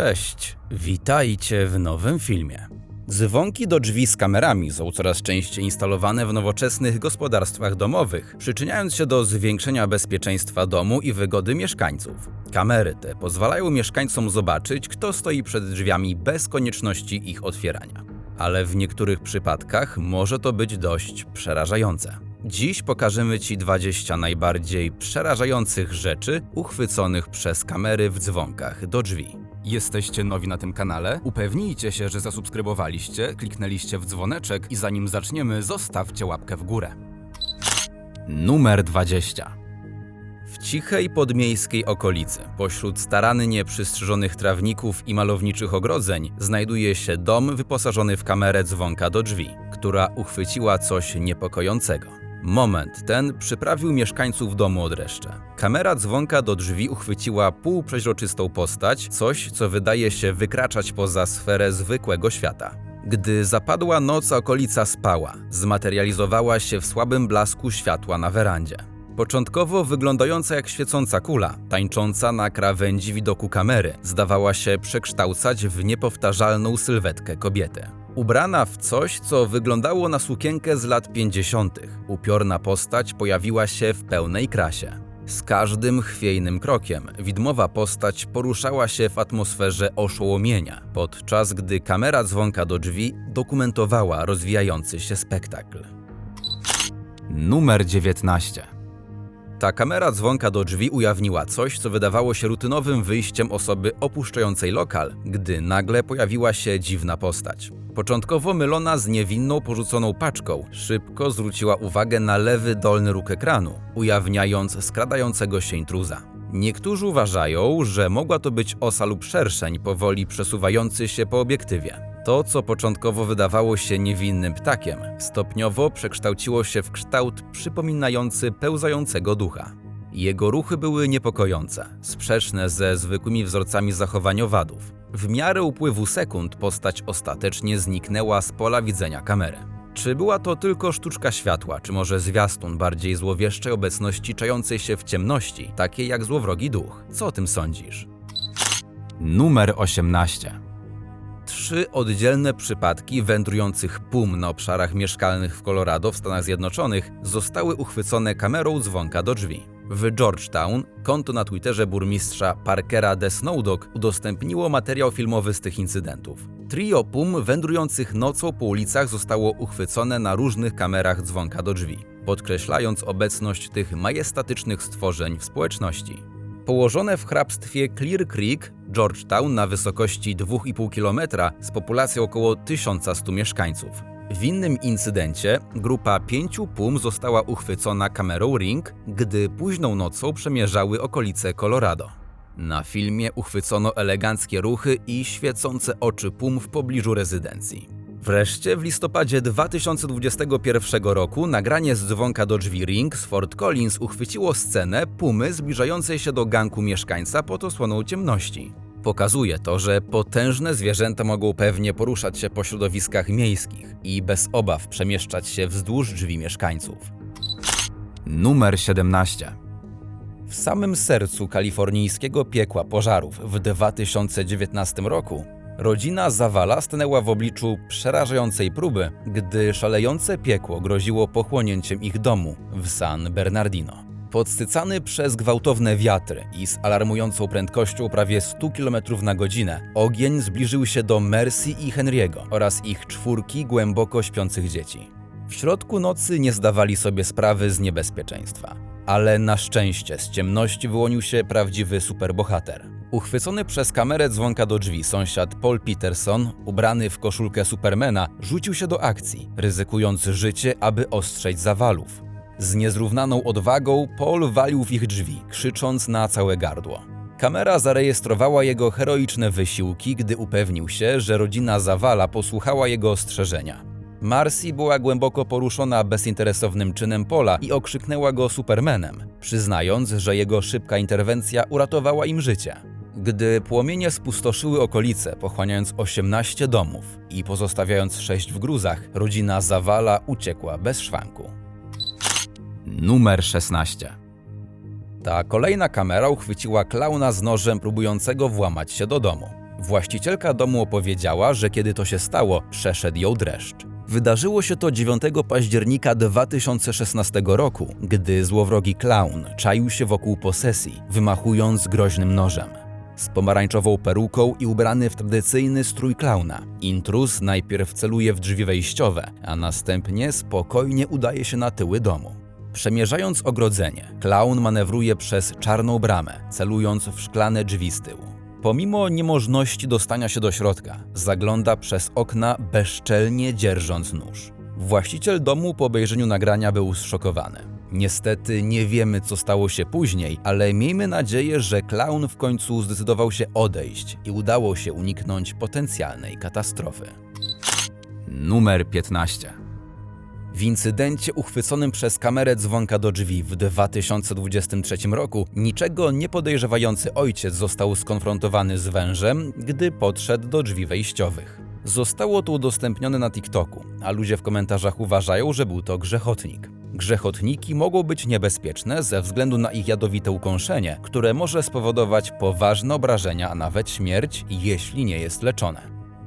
Cześć, witajcie w nowym filmie. Dzwonki do drzwi z kamerami są coraz częściej instalowane w nowoczesnych gospodarstwach domowych, przyczyniając się do zwiększenia bezpieczeństwa domu i wygody mieszkańców. Kamery te pozwalają mieszkańcom zobaczyć, kto stoi przed drzwiami bez konieczności ich otwierania. Ale w niektórych przypadkach może to być dość przerażające. Dziś pokażemy Ci 20 najbardziej przerażających rzeczy uchwyconych przez kamery w dzwonkach do drzwi. Jesteście nowi na tym kanale? Upewnijcie się, że zasubskrybowaliście, kliknęliście w dzwoneczek i zanim zaczniemy, zostawcie łapkę w górę. Numer 20. W cichej podmiejskiej okolicy, pośród starannie przystrzyżonych trawników i malowniczych ogrodzeń, znajduje się dom wyposażony w kamerę dzwonka do drzwi, która uchwyciła coś niepokojącego. Moment ten przyprawił mieszkańców domu od dreszcze. Kamera dzwonka do drzwi uchwyciła półprzeźroczystą postać, coś co wydaje się wykraczać poza sferę zwykłego świata. Gdy zapadła noc, okolica spała, zmaterializowała się w słabym blasku światła na werandzie. Początkowo wyglądająca jak świecąca kula, tańcząca na krawędzi widoku kamery, zdawała się przekształcać w niepowtarzalną sylwetkę kobiety. Ubrana w coś, co wyglądało na sukienkę z lat 50., upiorna postać pojawiła się w pełnej krasie. Z każdym chwiejnym krokiem widmowa postać poruszała się w atmosferze oszołomienia, podczas gdy kamera dzwonka do drzwi dokumentowała rozwijający się spektakl. Numer 19. Ta kamera dzwonka do drzwi ujawniła coś, co wydawało się rutynowym wyjściem osoby opuszczającej lokal, gdy nagle pojawiła się dziwna postać. Początkowo mylona z niewinną porzuconą paczką, szybko zwróciła uwagę na lewy dolny róg ekranu, ujawniając skradającego się intruza. Niektórzy uważają, że mogła to być osa lub szerszeń powoli przesuwający się po obiektywie. To, co początkowo wydawało się niewinnym ptakiem, stopniowo przekształciło się w kształt przypominający pełzającego ducha. Jego ruchy były niepokojące, sprzeczne ze zwykłymi wzorcami zachowania owadów. W miarę upływu sekund postać ostatecznie zniknęła z pola widzenia kamery. Czy była to tylko sztuczka światła, czy może zwiastun bardziej złowieszczej obecności czającej się w ciemności, takiej jak złowrogi duch? Co o tym sądzisz? Numer 18. Trzy oddzielne przypadki wędrujących pum na obszarach mieszkalnych w Colorado w Stanach Zjednoczonych zostały uchwycone kamerą dzwonka do drzwi. W Georgetown konto na Twitterze burmistrza Parkera de Snowdog udostępniło materiał filmowy z tych incydentów. Trio pum wędrujących nocą po ulicach zostało uchwycone na różnych kamerach dzwonka do drzwi, podkreślając obecność tych majestatycznych stworzeń w społeczności. Położone w hrabstwie Clear Creek, Georgetown na wysokości 2,5 km z populacją około 1100 mieszkańców. W innym incydencie grupa pięciu pum została uchwycona kamerą Ring, gdy późną nocą przemierzały okolice Colorado. Na filmie uchwycono eleganckie ruchy i świecące oczy pum w pobliżu rezydencji. Wreszcie w listopadzie 2021 roku nagranie z dzwonka do drzwi Ring z Fort Collins uchwyciło scenę pumy zbliżającej się do ganku mieszkańca pod osłoną ciemności. Pokazuje to, że potężne zwierzęta mogą pewnie poruszać się po środowiskach miejskich i bez obaw przemieszczać się wzdłuż drzwi mieszkańców. Numer 17. W samym sercu kalifornijskiego piekła pożarów w 2019 roku rodzina Zawala stanęła w obliczu przerażającej próby, gdy szalejące piekło groziło pochłonięciem ich domu w San Bernardino. Podsycany przez gwałtowne wiatry i z alarmującą prędkością prawie 100 km na godzinę, ogień zbliżył się do Mercy i Henry'ego oraz ich czwórki głęboko śpiących dzieci. W środku nocy nie zdawali sobie sprawy z niebezpieczeństwa. Ale na szczęście z ciemności wyłonił się prawdziwy superbohater. Uchwycony przez kamerę dzwonka do drzwi sąsiad Paul Peterson, ubrany w koszulkę Supermana, rzucił się do akcji, ryzykując życie, aby ostrzeć zawalów. Z niezrównaną odwagą Paul walił w ich drzwi, krzycząc na całe gardło. Kamera zarejestrowała jego heroiczne wysiłki, gdy upewnił się, że rodzina Zawala posłuchała jego ostrzeżenia. Marcy była głęboko poruszona bezinteresownym czynem Pola i okrzyknęła go Supermanem, przyznając, że jego szybka interwencja uratowała im życie. Gdy płomienie spustoszyły okolice, pochłaniając 18 domów i pozostawiając 6 w gruzach, rodzina Zawala uciekła bez szwanku. Numer 16. Ta kolejna kamera uchwyciła klauna z nożem próbującego włamać się do domu. Właścicielka domu opowiedziała, że kiedy to się stało, przeszedł ją dreszcz. Wydarzyło się to 9 października 2016 roku, gdy złowrogi klaun czaił się wokół posesji, wymachując groźnym nożem. Z pomarańczową peruką i ubrany w tradycyjny strój klauna, intruz najpierw celuje w drzwi wejściowe, a następnie spokojnie udaje się na tyły domu. Przemierzając ogrodzenie, klaun manewruje przez czarną bramę, celując w szklane drzwi z tyłu. Pomimo niemożności dostania się do środka, zagląda przez okna bezczelnie dzierżąc nóż. Właściciel domu po obejrzeniu nagrania był zszokowany. Niestety nie wiemy, co stało się później, ale miejmy nadzieję, że klaun w końcu zdecydował się odejść i udało się uniknąć potencjalnej katastrofy. Numer 15. W incydencie uchwyconym przez kamerę dzwonka do drzwi w 2023 roku niczego nie podejrzewający ojciec został skonfrontowany z wężem, gdy podszedł do drzwi wejściowych. Zostało to udostępnione na TikToku, a ludzie w komentarzach uważają, że był to grzechotnik. Grzechotniki mogą być niebezpieczne ze względu na ich jadowite ukąszenie, które może spowodować poważne obrażenia, a nawet śmierć, jeśli nie jest leczone.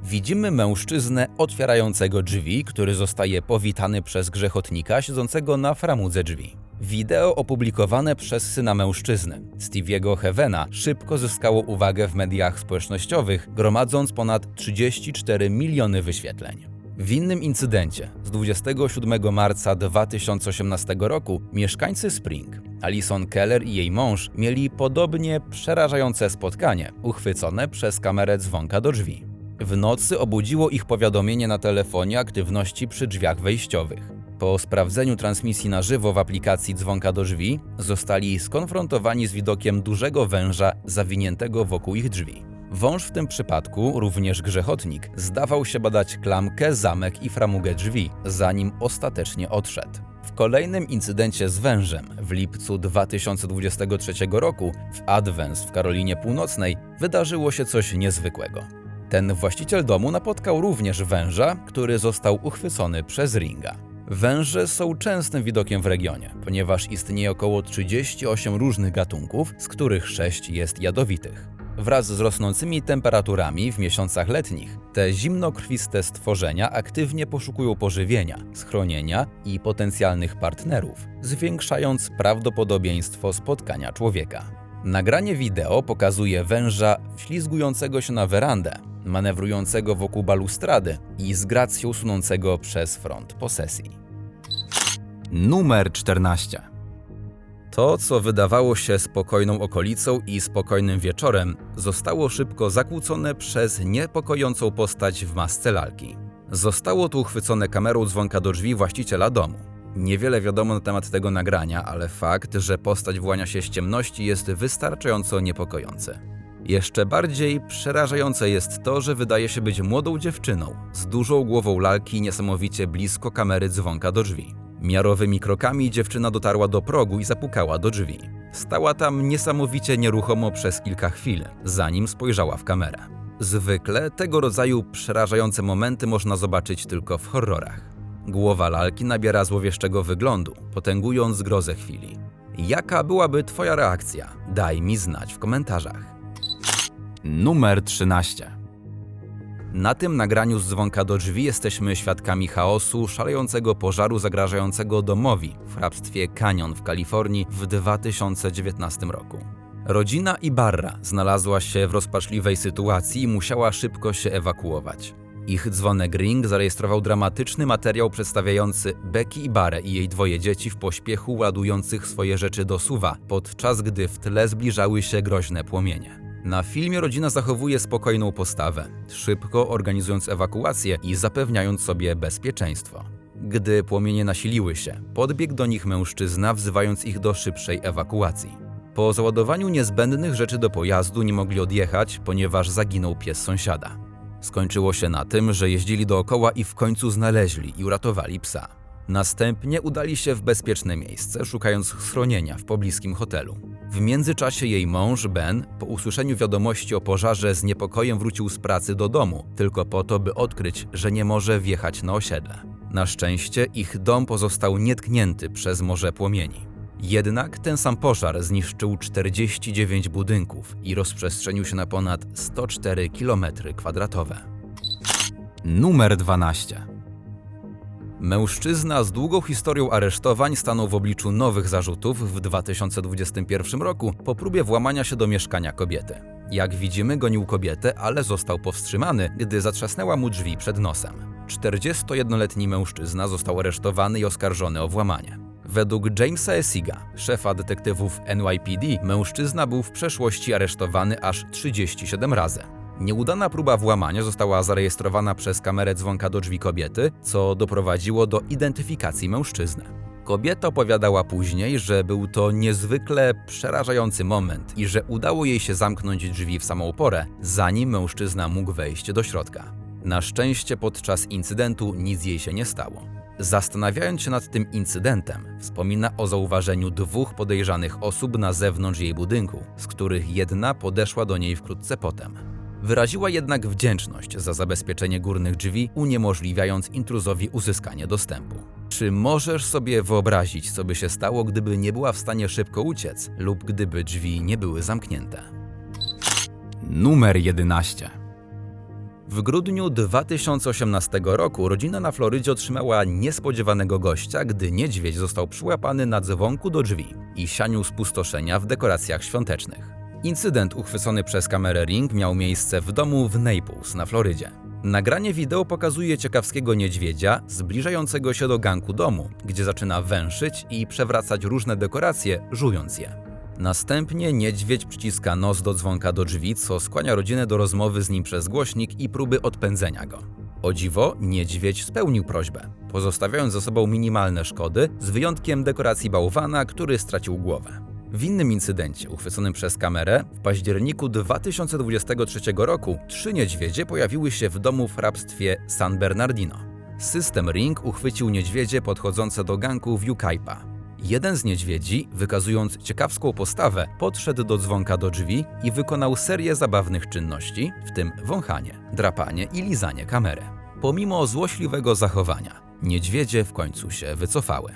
Widzimy mężczyznę otwierającego drzwi, który zostaje powitany przez grzechotnika siedzącego na framudze drzwi. Wideo opublikowane przez syna mężczyzny, Stevie'ego Heavena, szybko zyskało uwagę w mediach społecznościowych, gromadząc ponad 34 miliony wyświetleń. W innym incydencie z 27 marca 2018 roku mieszkańcy Spring, Alison Keller i jej mąż mieli podobnie przerażające spotkanie, uchwycone przez kamerę dzwonka do drzwi. W nocy obudziło ich powiadomienie na telefonie aktywności przy drzwiach wejściowych. Po sprawdzeniu transmisji na żywo w aplikacji dzwonka do drzwi, zostali skonfrontowani z widokiem dużego węża zawiniętego wokół ich drzwi. Wąż w tym przypadku, również grzechotnik, zdawał się badać klamkę, zamek i framugę drzwi, zanim ostatecznie odszedł. W kolejnym incydencie z wężem w lipcu 2023 roku w Advance w Karolinie Północnej wydarzyło się coś niezwykłego. Ten właściciel domu napotkał również węża, który został uchwycony przez ringa. Węże są częstym widokiem w regionie, ponieważ istnieje około 38 różnych gatunków, z których 6 jest jadowitych. Wraz z rosnącymi temperaturami w miesiącach letnich, te zimnokrwiste stworzenia aktywnie poszukują pożywienia, schronienia i potencjalnych partnerów, zwiększając prawdopodobieństwo spotkania człowieka. Nagranie wideo pokazuje węża wślizgującego się na werandę, manewrującego wokół balustrady i z gracją sunącego przez front posesji. Numer 14. To, co wydawało się spokojną okolicą i spokojnym wieczorem, zostało szybko zakłócone przez niepokojącą postać w masce lalki. Zostało tu uchwycone kamerą dzwonka do drzwi właściciela domu. Niewiele wiadomo na temat tego nagrania, ale fakt, że postać włania się z ciemności jest wystarczająco niepokojący. Jeszcze bardziej przerażające jest to, że wydaje się być młodą dziewczyną, z dużą głową lalki niesamowicie blisko kamery dzwonka do drzwi. Miarowymi krokami dziewczyna dotarła do progu i zapukała do drzwi. Stała tam niesamowicie nieruchomo przez kilka chwil, zanim spojrzała w kamerę. Zwykle tego rodzaju przerażające momenty można zobaczyć tylko w horrorach. Głowa lalki nabiera złowieszczego wyglądu, potęgując grozę chwili. Jaka byłaby Twoja reakcja? Daj mi znać w komentarzach. Numer 13. Na tym nagraniu z dzwonka do drzwi jesteśmy świadkami chaosu szalejącego pożaru zagrażającego domowi w hrabstwie Canyon w Kalifornii w 2019 roku. Rodzina Ibarra znalazła się w rozpaczliwej sytuacji i musiała szybko się ewakuować. Ich dzwonek Ring zarejestrował dramatyczny materiał przedstawiający Becky Ibarę i jej dwoje dzieci w pośpiechu ładujących swoje rzeczy do suwa, podczas gdy w tle zbliżały się groźne płomienie. Na filmie rodzina zachowuje spokojną postawę, szybko organizując ewakuację i zapewniając sobie bezpieczeństwo. Gdy płomienie nasiliły się, podbiegł do nich mężczyzna, wzywając ich do szybszej ewakuacji. Po załadowaniu niezbędnych rzeczy do pojazdu nie mogli odjechać, ponieważ zaginął pies sąsiada. Skończyło się na tym, że jeździli dookoła i w końcu znaleźli i uratowali psa. Następnie udali się w bezpieczne miejsce, szukając schronienia w pobliskim hotelu. W międzyczasie jej mąż, Ben, po usłyszeniu wiadomości o pożarze z niepokojem wrócił z pracy do domu, tylko po to, by odkryć, że nie może wjechać na osiedle. Na szczęście ich dom pozostał nietknięty przez morze płomieni. Jednak ten sam pożar zniszczył 49 budynków i rozprzestrzenił się na ponad 104 km2. Numer 12. Mężczyzna z długą historią aresztowań stanął w obliczu nowych zarzutów w 2021 roku po próbie włamania się do mieszkania kobiety. Jak widzimy, gonił kobietę, ale został powstrzymany, gdy zatrzasnęła mu drzwi przed nosem. 41-letni mężczyzna został aresztowany i oskarżony o włamanie. Według Jamesa Esiga, szefa detektywów NYPD, mężczyzna był w przeszłości aresztowany aż 37 razy. Nieudana próba włamania została zarejestrowana przez kamerę dzwonka do drzwi kobiety, co doprowadziło do identyfikacji mężczyzny. Kobieta opowiadała później, że był to niezwykle przerażający moment i że udało jej się zamknąć drzwi w samą porę, zanim mężczyzna mógł wejść do środka. Na szczęście podczas incydentu nic jej się nie stało. Zastanawiając się nad tym incydentem, wspomina o zauważeniu dwóch podejrzanych osób na zewnątrz jej budynku, z których jedna podeszła do niej wkrótce potem. Wyraziła jednak wdzięczność za zabezpieczenie górnych drzwi, uniemożliwiając intruzowi uzyskanie dostępu. Czy możesz sobie wyobrazić, co by się stało, gdyby nie była w stanie szybko uciec lub gdyby drzwi nie były zamknięte? Numer 11. W grudniu 2018 roku rodzina na Florydzie otrzymała niespodziewanego gościa, gdy niedźwiedź został przyłapany na dzwonku do drzwi i sianiu spustoszenia w dekoracjach świątecznych. Incydent uchwycony przez kamerę Ring miał miejsce w domu w Naples na Florydzie. Nagranie wideo pokazuje ciekawskiego niedźwiedzia zbliżającego się do ganku domu, gdzie zaczyna węszyć i przewracać różne dekoracje, żując je. Następnie niedźwiedź przyciska nos do dzwonka do drzwi, co skłania rodzinę do rozmowy z nim przez głośnik i próby odpędzenia go. O dziwo, niedźwiedź spełnił prośbę, pozostawiając za sobą minimalne szkody, z wyjątkiem dekoracji bałwana, który stracił głowę. W innym incydencie, uchwyconym przez kamerę, w październiku 2023 roku trzy niedźwiedzie pojawiły się w domu w hrabstwie San Bernardino. System Ring uchwycił niedźwiedzie podchodzące do ganku w Yucaipa. Jeden z niedźwiedzi, wykazując ciekawską postawę, podszedł do dzwonka do drzwi i wykonał serię zabawnych czynności, w tym wąchanie, drapanie i lizanie kamery. Pomimo złośliwego zachowania, niedźwiedzie w końcu się wycofały.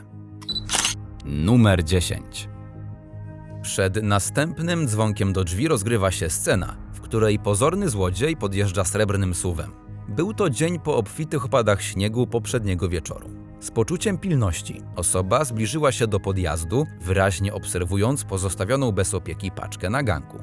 Numer 10. Przed następnym dzwonkiem do drzwi rozgrywa się scena, w której pozorny złodziej podjeżdża srebrnym suwem. Był to dzień po obfitych opadach śniegu poprzedniego wieczoru. Z poczuciem pilności osoba zbliżyła się do podjazdu, wyraźnie obserwując pozostawioną bez opieki paczkę na ganku.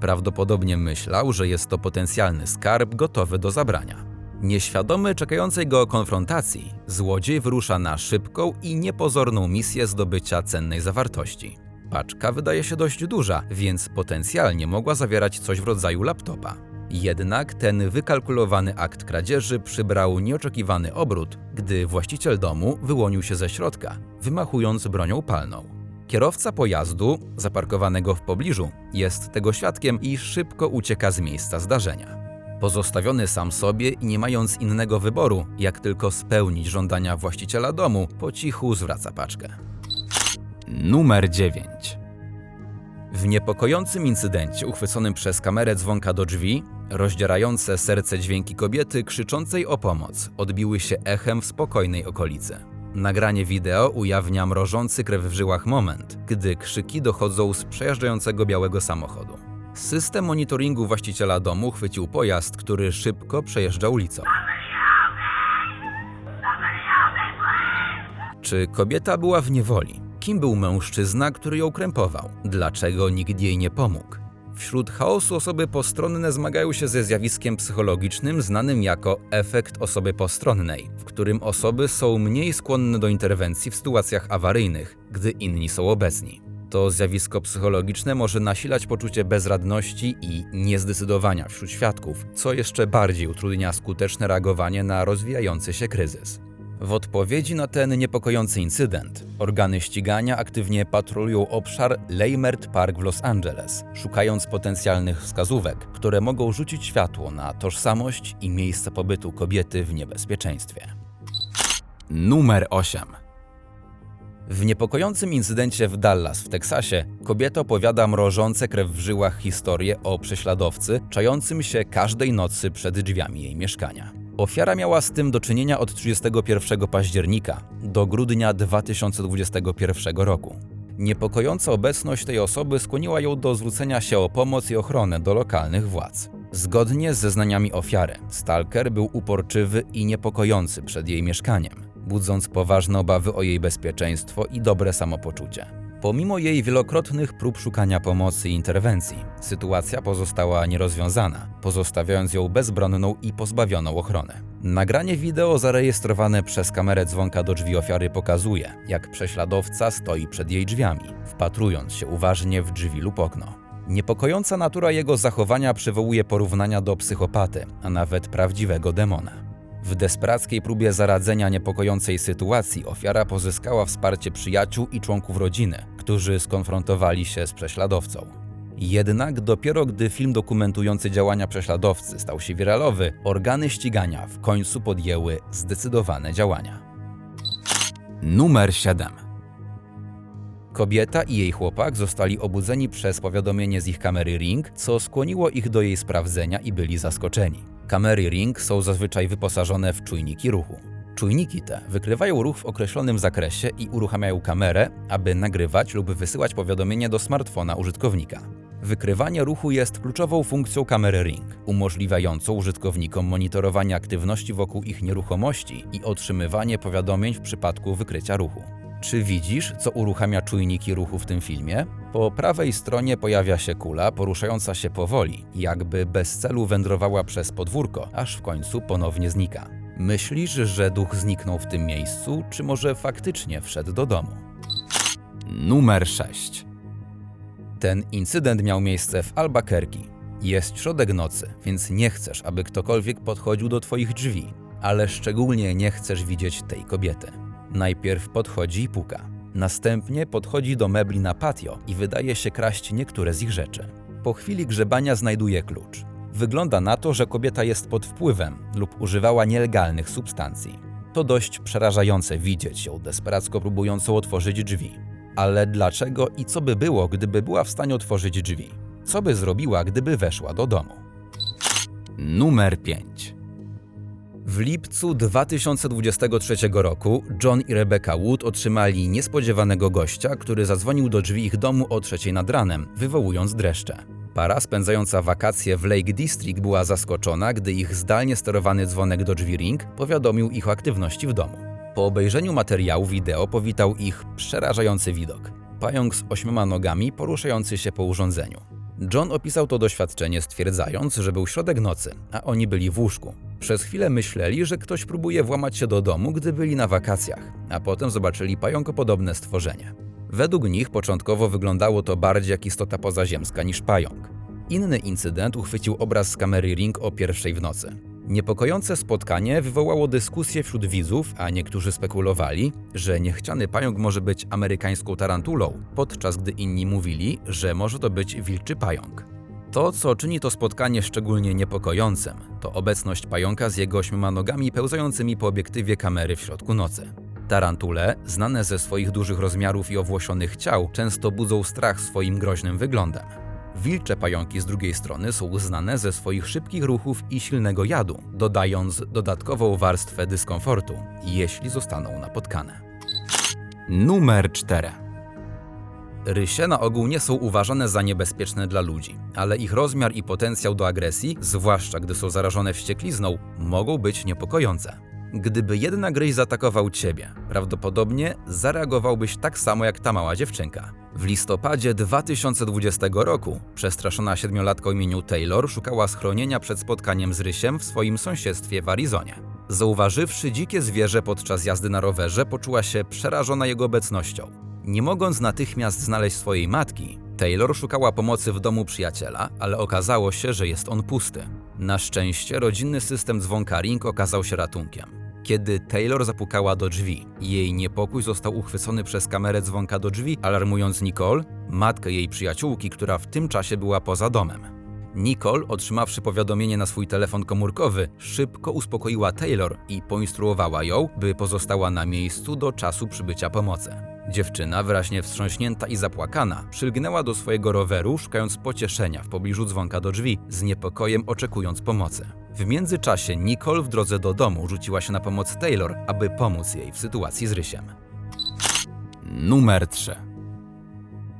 Prawdopodobnie myślał, że jest to potencjalny skarb gotowy do zabrania. Nieświadomy czekającej go konfrontacji, złodziej wyrusza na szybką i niepozorną misję zdobycia cennej zawartości. Paczka wydaje się dość duża, więc potencjalnie mogła zawierać coś w rodzaju laptopa. Jednak ten wykalkulowany akt kradzieży przybrał nieoczekiwany obrót, gdy właściciel domu wyłonił się ze środka, wymachując bronią palną. Kierowca pojazdu, zaparkowanego w pobliżu, jest tego świadkiem i szybko ucieka z miejsca zdarzenia. Pozostawiony sam sobie i nie mając innego wyboru, jak tylko spełnić żądania właściciela domu, po cichu zwraca paczkę. Numer 9. W niepokojącym incydencie uchwyconym przez kamerę dzwonka do drzwi, rozdzierające serce dźwięki kobiety krzyczącej o pomoc odbiły się echem w spokojnej okolicy. Nagranie wideo ujawnia mrożący krew w żyłach moment, gdy krzyki dochodzą z przejeżdżającego białego samochodu. System monitoringu właściciela domu chwycił pojazd, który szybko przejeżdża ulicą. Czy kobieta była w niewoli? Kim był mężczyzna, który ją krępował? Dlaczego nikt jej nie pomógł? Wśród chaosu osoby postronne zmagają się ze zjawiskiem psychologicznym znanym jako efekt osoby postronnej, w którym osoby są mniej skłonne do interwencji w sytuacjach awaryjnych, gdy inni są obecni. To zjawisko psychologiczne może nasilać poczucie bezradności i niezdecydowania wśród świadków, co jeszcze bardziej utrudnia skuteczne reagowanie na rozwijający się kryzys. W odpowiedzi na ten niepokojący incydent, organy ścigania aktywnie patrolują obszar Leimert Park w Los Angeles, szukając potencjalnych wskazówek, które mogą rzucić światło na tożsamość i miejsce pobytu kobiety w niebezpieczeństwie. Numer 8. W niepokojącym incydencie w Dallas w Teksasie kobieta opowiada mrożące krew w żyłach historię o prześladowcy czającym się każdej nocy przed drzwiami jej mieszkania. Ofiara miała z tym do czynienia od 31 października do grudnia 2021 roku. Niepokojąca obecność tej osoby skłoniła ją do zwrócenia się o pomoc i ochronę do lokalnych władz. Zgodnie z zeznaniami ofiary, stalker był uporczywy i niepokojący przed jej mieszkaniem, budząc poważne obawy o jej bezpieczeństwo i dobre samopoczucie. Pomimo jej wielokrotnych prób szukania pomocy i interwencji, sytuacja pozostała nierozwiązana, pozostawiając ją bezbronną i pozbawioną ochrony. Nagranie wideo zarejestrowane przez kamerę dzwonka do drzwi ofiary pokazuje, jak prześladowca stoi przed jej drzwiami, wpatrując się uważnie w drzwi lub okno. Niepokojąca natura jego zachowania przywołuje porównania do psychopaty, a nawet prawdziwego demona. W desperackiej próbie zaradzenia niepokojącej sytuacji ofiara pozyskała wsparcie przyjaciół i członków rodziny, którzy skonfrontowali się z prześladowcą. Jednak dopiero gdy film dokumentujący działania prześladowcy stał się wiralowy, organy ścigania w końcu podjęły zdecydowane działania. Numer 7. Kobieta i jej chłopak zostali obudzeni przez powiadomienie z ich kamery Ring, co skłoniło ich do jej sprawdzenia i byli zaskoczeni. Kamery Ring są zazwyczaj wyposażone w czujniki ruchu. Czujniki te wykrywają ruch w określonym zakresie i uruchamiają kamerę, aby nagrywać lub wysyłać powiadomienie do smartfona użytkownika. Wykrywanie ruchu jest kluczową funkcją kamery Ring, umożliwiającą użytkownikom monitorowanie aktywności wokół ich nieruchomości i otrzymywanie powiadomień w przypadku wykrycia ruchu. Czy widzisz, co uruchamia czujniki ruchu w tym filmie? Po prawej stronie pojawia się kula poruszająca się powoli, jakby bez celu wędrowała przez podwórko, aż w końcu ponownie znika. Myślisz, że duch zniknął w tym miejscu, czy może faktycznie wszedł do domu? Numer 6. Ten incydent miał miejsce w Albuquerque. Jest środek nocy, więc nie chcesz, aby ktokolwiek podchodził do Twoich drzwi, ale szczególnie nie chcesz widzieć tej kobiety. Najpierw podchodzi i puka. Następnie podchodzi do mebli na patio i wydaje się kraść niektóre z ich rzeczy. Po chwili grzebania znajduje klucz. Wygląda na to, że kobieta jest pod wpływem lub używała nielegalnych substancji. To dość przerażające widzieć ją desperacko próbującą otworzyć drzwi. Ale dlaczego i co by było, gdyby była w stanie otworzyć drzwi? Co by zrobiła, gdyby weszła do domu? Numer 5. W lipcu 2023 roku John i Rebecca Wood otrzymali niespodziewanego gościa, który zadzwonił do drzwi ich domu o trzeciej nad ranem, wywołując dreszcze. Para spędzająca wakacje w Lake District była zaskoczona, gdy ich zdalnie sterowany dzwonek do drzwi Ring powiadomił ich o aktywności w domu. Po obejrzeniu materiału wideo powitał ich przerażający widok. Pająk z ośmioma nogami poruszający się po urządzeniu. John opisał to doświadczenie stwierdzając, że był środek nocy, a oni byli w łóżku. Przez chwilę myśleli, że ktoś próbuje włamać się do domu, gdy byli na wakacjach, a potem zobaczyli pająkopodobne stworzenie. Według nich początkowo wyglądało to bardziej jak istota pozaziemska niż pająk. Inny incydent uchwycił obraz z kamery Ring o pierwszej w nocy. Niepokojące spotkanie wywołało dyskusję wśród widzów, a niektórzy spekulowali, że niechciany pająk może być amerykańską tarantulą, podczas gdy inni mówili, że może to być wilczy pająk. To, co czyni to spotkanie szczególnie niepokojącym, to obecność pająka z jego ośmioma nogami pełzającymi po obiektywie kamery w środku nocy. Tarantule, znane ze swoich dużych rozmiarów i owłosionych ciał, często budzą strach swoim groźnym wyglądem. Wilcze pająki z drugiej strony są znane ze swoich szybkich ruchów i silnego jadu, dodając dodatkową warstwę dyskomfortu, jeśli zostaną napotkane. Numer 4. Rysie na ogół nie są uważane za niebezpieczne dla ludzi, ale ich rozmiar i potencjał do agresji, zwłaszcza gdy są zarażone wścieklizną, mogą być niepokojące. Gdyby jednak ryś zaatakował ciebie, prawdopodobnie zareagowałbyś tak samo jak ta mała dziewczynka. W listopadzie 2020 roku przestraszona siedmiolatka imieniu Taylor szukała schronienia przed spotkaniem z rysiem w swoim sąsiedztwie w Arizonie. Zauważywszy dzikie zwierzę podczas jazdy na rowerze, poczuła się przerażona jego obecnością. Nie mogąc natychmiast znaleźć swojej matki, Taylor szukała pomocy w domu przyjaciela, ale okazało się, że jest on pusty. Na szczęście rodzinny system dzwonka Ring okazał się ratunkiem. Kiedy Taylor zapukała do drzwi, jej niepokój został uchwycony przez kamerę dzwonka do drzwi, alarmując Nicole, matkę jej przyjaciółki, która w tym czasie była poza domem. Nicole, otrzymawszy powiadomienie na swój telefon komórkowy, szybko uspokoiła Taylor i poinstruowała ją, by pozostała na miejscu do czasu przybycia pomocy. Dziewczyna, wyraźnie wstrząśnięta i zapłakana, przylgnęła do swojego roweru, szukając pocieszenia w pobliżu dzwonka do drzwi, z niepokojem oczekując pomocy. W międzyczasie Nicole w drodze do domu rzuciła się na pomoc Taylor, aby pomóc jej w sytuacji z Rysiem. Numer 3.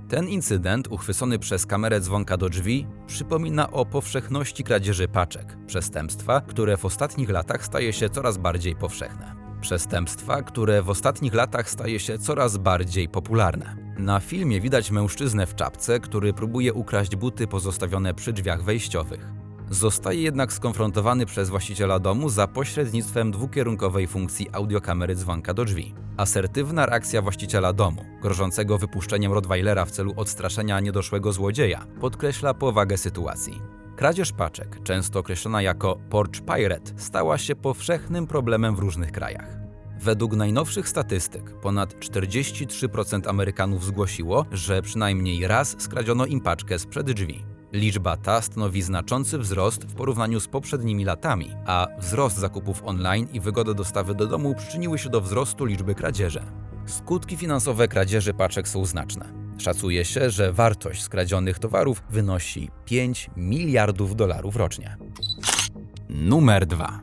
Ten incydent, uchwycony przez kamerę dzwonka do drzwi, przypomina o powszechności kradzieży paczek, przestępstwa, które w ostatnich latach staje się coraz bardziej powszechne. Przestępstwa, które w ostatnich latach staje się coraz bardziej popularne. Na filmie widać mężczyznę w czapce, który próbuje ukraść buty pozostawione przy drzwiach wejściowych. Zostaje jednak skonfrontowany przez właściciela domu za pośrednictwem dwukierunkowej funkcji audiokamery dzwonka do drzwi. Asertywna reakcja właściciela domu, grożącego wypuszczeniem Rottweilera w celu odstraszenia niedoszłego złodzieja, podkreśla powagę sytuacji. Kradzież paczek, często określona jako porch pirate, stała się powszechnym problemem w różnych krajach. Według najnowszych statystyk ponad 43% Amerykanów zgłosiło, że przynajmniej raz skradziono im paczkę sprzed drzwi. Liczba ta stanowi znaczący wzrost w porównaniu z poprzednimi latami, a wzrost zakupów online i wygoda dostawy do domu przyczyniły się do wzrostu liczby kradzieży. Skutki finansowe kradzieży paczek są znaczne. Szacuje się, że wartość skradzionych towarów wynosi 5 miliardów dolarów rocznie. Numer 2.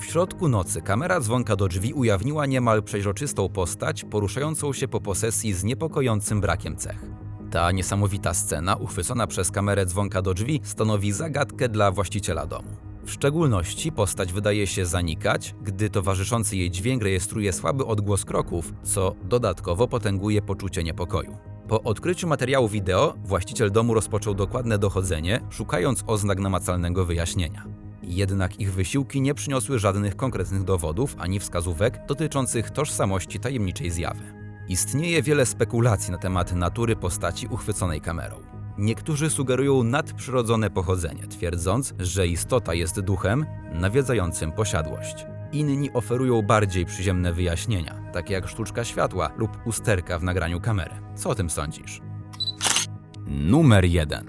W środku nocy kamera dzwonka do drzwi ujawniła niemal przeźroczystą postać poruszającą się po posesji z niepokojącym brakiem cech. Ta niesamowita scena, uchwycona przez kamerę dzwonka do drzwi, stanowi zagadkę dla właściciela domu. W szczególności postać wydaje się zanikać, gdy towarzyszący jej dźwięk rejestruje słaby odgłos kroków, co dodatkowo potęguje poczucie niepokoju. Po odkryciu materiału wideo właściciel domu rozpoczął dokładne dochodzenie, szukając oznak namacalnego wyjaśnienia. Jednak ich wysiłki nie przyniosły żadnych konkretnych dowodów ani wskazówek dotyczących tożsamości tajemniczej zjawy. Istnieje wiele spekulacji na temat natury postaci uchwyconej kamerą. Niektórzy sugerują nadprzyrodzone pochodzenie, twierdząc, że istota jest duchem nawiedzającym posiadłość. Inni oferują bardziej przyziemne wyjaśnienia, takie jak sztuczka światła lub usterka w nagraniu kamery. Co o tym sądzisz? Numer 1.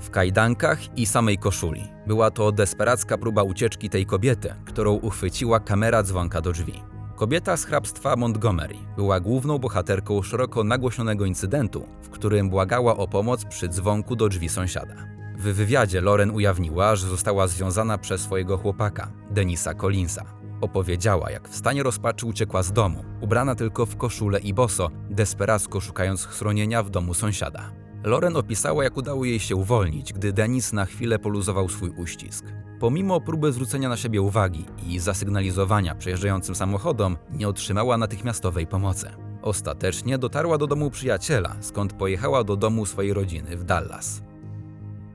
W kajdankach i samej koszuli. Była to desperacka próba ucieczki tej kobiety, którą uchwyciła kamera dzwonka do drzwi. Kobieta z hrabstwa Montgomery była główną bohaterką szeroko nagłośnionego incydentu, w którym błagała o pomoc przy dzwonku do drzwi sąsiada. W wywiadzie Loren ujawniła, że została związana przez swojego chłopaka, Denisa Collinsa. Opowiedziała, jak w stanie rozpaczy uciekła z domu, ubrana tylko w koszulę i boso, desperacko szukając schronienia w domu sąsiada. Loren opisała, jak udało jej się uwolnić, gdy Denis na chwilę poluzował swój uścisk. Pomimo próby zwrócenia na siebie uwagi i zasygnalizowania przejeżdżającym samochodom, nie otrzymała natychmiastowej pomocy. Ostatecznie dotarła do domu przyjaciela, skąd pojechała do domu swojej rodziny w Dallas.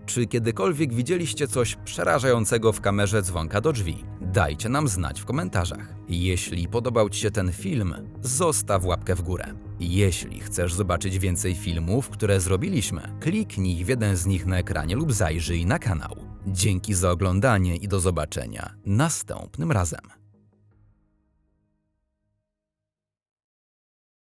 Czy kiedykolwiek widzieliście coś przerażającego w kamerze dzwonka do drzwi? Dajcie nam znać w komentarzach. Jeśli podobał Ci się ten film, zostaw łapkę w górę. Jeśli chcesz zobaczyć więcej filmów, które zrobiliśmy, kliknij w jeden z nich na ekranie lub zajrzyj na kanał. Dzięki za oglądanie i do zobaczenia następnym razem.